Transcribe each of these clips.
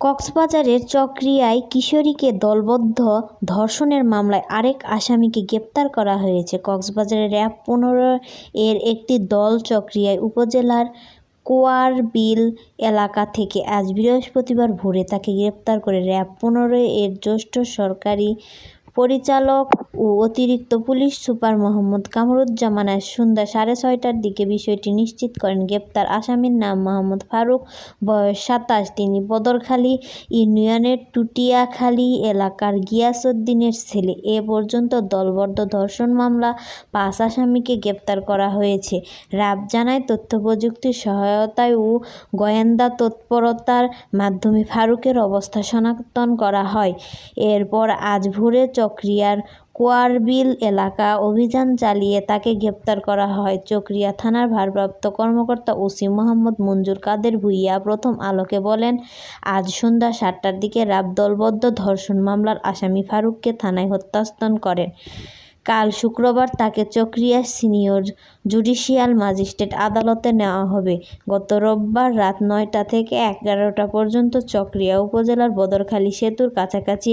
কক্সবাজারের চকরিয়ায় কিশোরীকে দলবদ্ধ ধর্ষণের মামলায় আরেক আসামিকে গ্রেপ্তার করা হয়েছে। কক্সবাজারের র্যাব পনেরো এর একটি দল চক্রিয়ায় উপজেলার কোয়ারবিল এলাকা থেকে আজ বৃহস্পতিবার ভোরে তাকে গ্রেপ্তার করে। র্যাব পনেরো এর জ্যেষ্ঠ সরকারি পরিচালক ও অতিরিক্ত পুলিশ সুপার মোহাম্মদ কামরুজ্জামান আজ সন্ধ্যা সাড়ে ছয়টার দিকে বিষয়টি নিশ্চিত করেন। গ্রেপ্তার আসামির নাম মোহাম্মদ ফারুক, বয়স সাতাশ। তিনি বদরখালী ইউনিয়নের টুটিয়াখালী এলাকার গিয়াসউদ্দিনের ছেলে। এ পর্যন্ত দলবদ্ধ ধর্ষণ মামলা পাঁচ আসামিকে গ্রেপ্তার করা হয়েছে। র্যাব জানায় তথ্যপ্রযুক্তির সহায়তায় ও গোয়েন্দা তৎপরতার মাধ্যমে ফারুকের অবস্থা শনাক্তন করা হয়। এরপর আজ ভোরে চকরিয়ার কোয়ারবিল এলাকা অভিযান চালিয়ে তাকে গ্রেপ্তার করা হয়। চকরিয়া থানার ভারপ্রাপ্ত কর্মকর্তা ওসি মোহাম্মদ মঞ্জুর কাদের ভূঁইয়া প্রথম আলোকে বলেন, আজ সন্ধ্যা সাতটার দিকে র্যাব দলবদ্ধ ধর্ষণ মামলার আসামি ফারুককে থানায় হস্তান্তর করেন। কাল শুক্রবার তাকে চকরিয়া সিনিয়র জুডিশিয়াল ম্যাজিস্ট্রেট আদালতে নেওয়া হবে। গত রোববার রাত নয়টা থেকে এগারোটা পর্যন্ত চকরিয়া উপজেলার বদরখালী সেতুর কাছাকাছি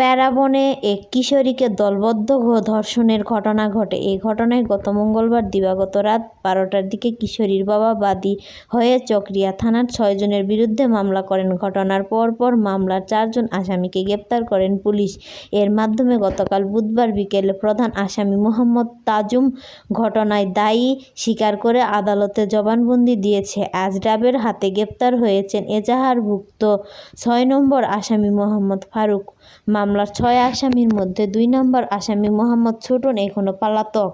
প্যারাবনে এক কিশোরীকে দলবদ্ধ ধর্ষণের ঘটনা ঘটে। এই ঘটনায় গত মঙ্গলবার দিবাগত রাত বারোটার দিকে কিশোরীর বাবা বাদী হয়ে চকরিয়া থানার ছয়জনের বিরুদ্ধে মামলা করেন। ঘটনার পরপর মামলার চারজন আসামিকে গ্রেপ্তার করেন পুলিশ। এর মাধ্যমে গতকাল বুধবার বিকেলে প্রধান আসামি মোহাম্মদ তাজুম ঘটনায় দায়ী স্বীকার করে আদালতে জবানবন্দি দিয়েছে। আজ র্যাবের হাতে গ্রেপ্তার হয়েছেন এজাহারভুক্ত ছয় নম্বর আসামি মোহাম্মদ ফারুক। মামলার ছয় আসামির মধ্যে দুই নম্বর আসামি মোহাম্মদ ছোটন এখনও পলাতক।